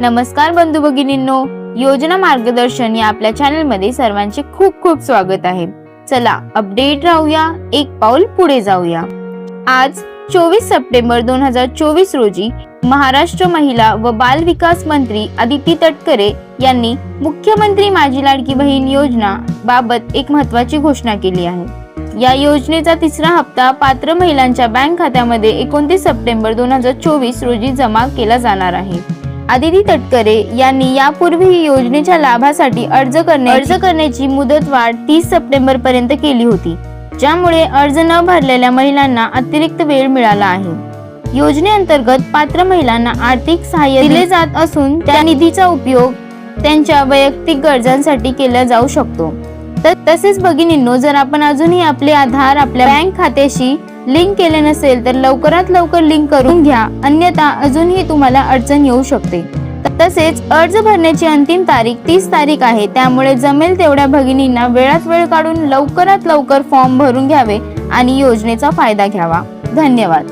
नमस्कार बंधू भगिनींनो योजना मार्गदर्शन या आपल्या चॅनलमध्ये सर्वांचे खूप खूप स्वागत आहे. चला अपडेट राहूया एक पाऊल पुढे जाऊया. आज चोवीस सप्टेंबर दोन हजार चोवीस रोजी महाराष्ट्र महिला व बाल विकास मंत्री आदिती तटकरे यांनी मुख्यमंत्री माझी लाडकी बहीण योजना बाबत एक महत्वाची घोषणा केली आहे. या योजनेचा तिसरा हप्ता पात्र महिलांच्या बँक खात्यामध्ये एकोणतीस सप्टेंबर दोन हजार चोवीस रोजी जमा केला जाणार आहे. आदिती तटकरे यांनी यापूर्वी ही योजनेच्या लाभासाठी अर्ज करणे अर्ज करण्याची मुदतवाढ तीस सप्टेंबर पर्यंत केली होती. ज्यामुळे अर्ज न भरलेल्या महिलांना अतिरिक्त वेळ मिळाला आहे. योजनेअंतर्गत पात्र महिलांना आर्थिक सहाय्य दिले जात असून त्या निधीचा उपयोग त्यांच्या वैयक्तिक गरजांसाठी केला जाऊ शकतो. तर तसेच भगिनींनो जर आपण अजूनही आपले आधार आपल्या बँक खात्याशी लिंक केले नसेल तर लवकरात लवकर लिंक करून घ्या. अन्यथा अजूनही तुम्हाला अडचण येऊ शकते. तसेच अर्ज भरण्याची अंतिम तारीख तीस तारीख आहे. त्यामुळे जमेल तेवढ्या भगिनींना वेळात वेळ काढून लवकरात लवकर फॉर्म भरून घ्यावे आणि योजनेचा फायदा घ्यावा. धन्यवाद.